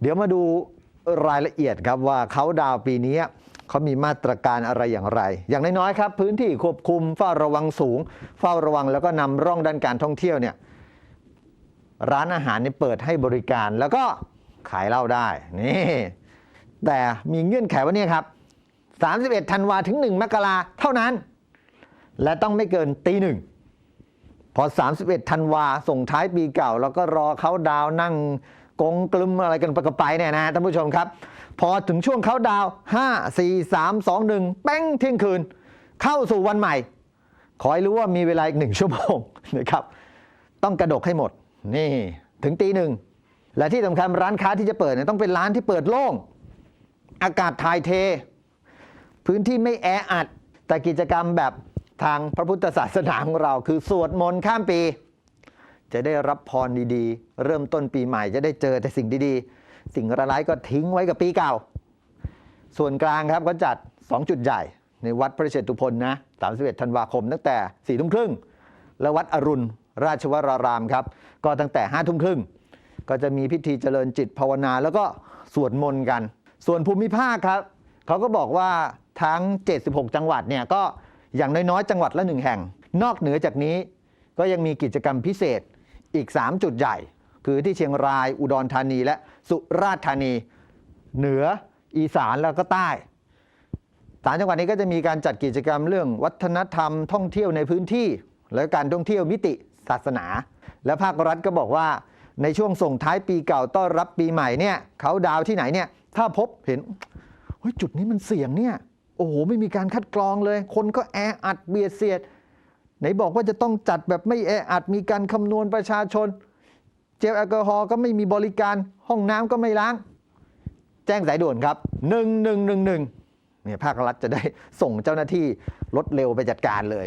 เดี๋ยวมาดูรายละเอียดครับว่าเขาดาวปีนี้เขามีมาตรการอะไรอย่างไร อย่างน้อยๆครับ พื้นที่ควบคุมเฝ้าระวังสูง เฝ้าระวังแล้วก็นำร่องด้านการท่องเที่ยวเนี่ยร้านอาหารนี่เปิดให้บริการแล้วก็ขายเหล้าได้นี่แต่มีเงื่อนไขว่าเนี่ยครับ 31 ธันวาถึง 1 มกราเท่านั้น และต้องไม่เกินตีหนึ่งพอ 31 ธันวาส่งท้ายปีเก่า แล้วก็รอเขาดาวนั่ง กงกลึมอะไรกันไปก็ไปเนี่ยนะท่านผู้ชมครับ พอถึงช่วงเขาดาว5 4 3 2 1 แป้งเที่ยงคืน เข้าสู่วันใหม่ ขอให้รู้ว่ามีเวลาอีกหนึ่งชั่วโมงนะครับ ต้องกระดกให้หมด นี่ถึงตีหนึ่ง และที่สำคัญร้านค้าที่จะเปิดเนี่ยต้องเป็นร้านที่เปิดโล่ง อากาศถ่ายเท พื้นที่ไม่แออัดแต่กิจกรรมแบบทางพระพุทธศาสนาของเรา คือสวดมนต์ข้ามปี จะได้รับพรดีๆ เริ่มต้นปีใหม่จะได้เจอแต่สิ่งดีๆ สิ่งร้ายก็ทิ้งไว้กับปีเก่า ส่วนกลางครับก็จัด 2 จุดใหญ่ ในวัดพระเชตุพนนะ 31 ธันวาคมตั้งแต่4ทุ่มครึ่งและวัดอรุณราชวรารามครับ ก็ตั้งแต่5ทุ่มครึ่งก็จะมีพิธีเจริญจิตภาวนาแล้วก็สวดมนต์กัน ส่วนภูมิภาคครับเขาก็บอกว่าทั้ง 76 จังหวัดเนี่ยก็อย่างน้อยๆ จังหวัดละหนึ่งแห่ง นอกเหนือจากนี้ก็ยังมีกิจกรรมพิเศษ อีก 3 จุดใหญ่ คือที่เชียงรายอุดรธานีและสุราษฎร์ธานี เหนืออีสานแล้วก็ใต้สามจังหวัดนี้ก็จะมีการจัดกิจกรรมเรื่องวัฒนธรรมท่องเที่ยวในพื้นที่ และการท่องเที่ยวมิติศาสนา และภาครัฐก็บอกว่าในช่วงส่งท้ายปีเก่าต้อนรับปีใหม่เนี่ยเขาดาวที่ไหนเนี่ยถ้าพบเห็นเฮ้ยจุดนี้มันเสี่ยงเนี่ยโอ้โหไม่มีการคัดกรองเลย คนก็แออัดเบียดเสียด ไหนบอกว่าจะต้องจัดแบบไม่แออัดมีการคำนวณประชาชน เจลแอลกอฮอล์ก็ไม่มีบริการห้องน้ำก็ไม่ล้าง แจ้งสายด่วนครับ1111เนี่ยภาครัฐจะได้ส่งเจ้าหน้าที่รถเร็วไปจัดการเลย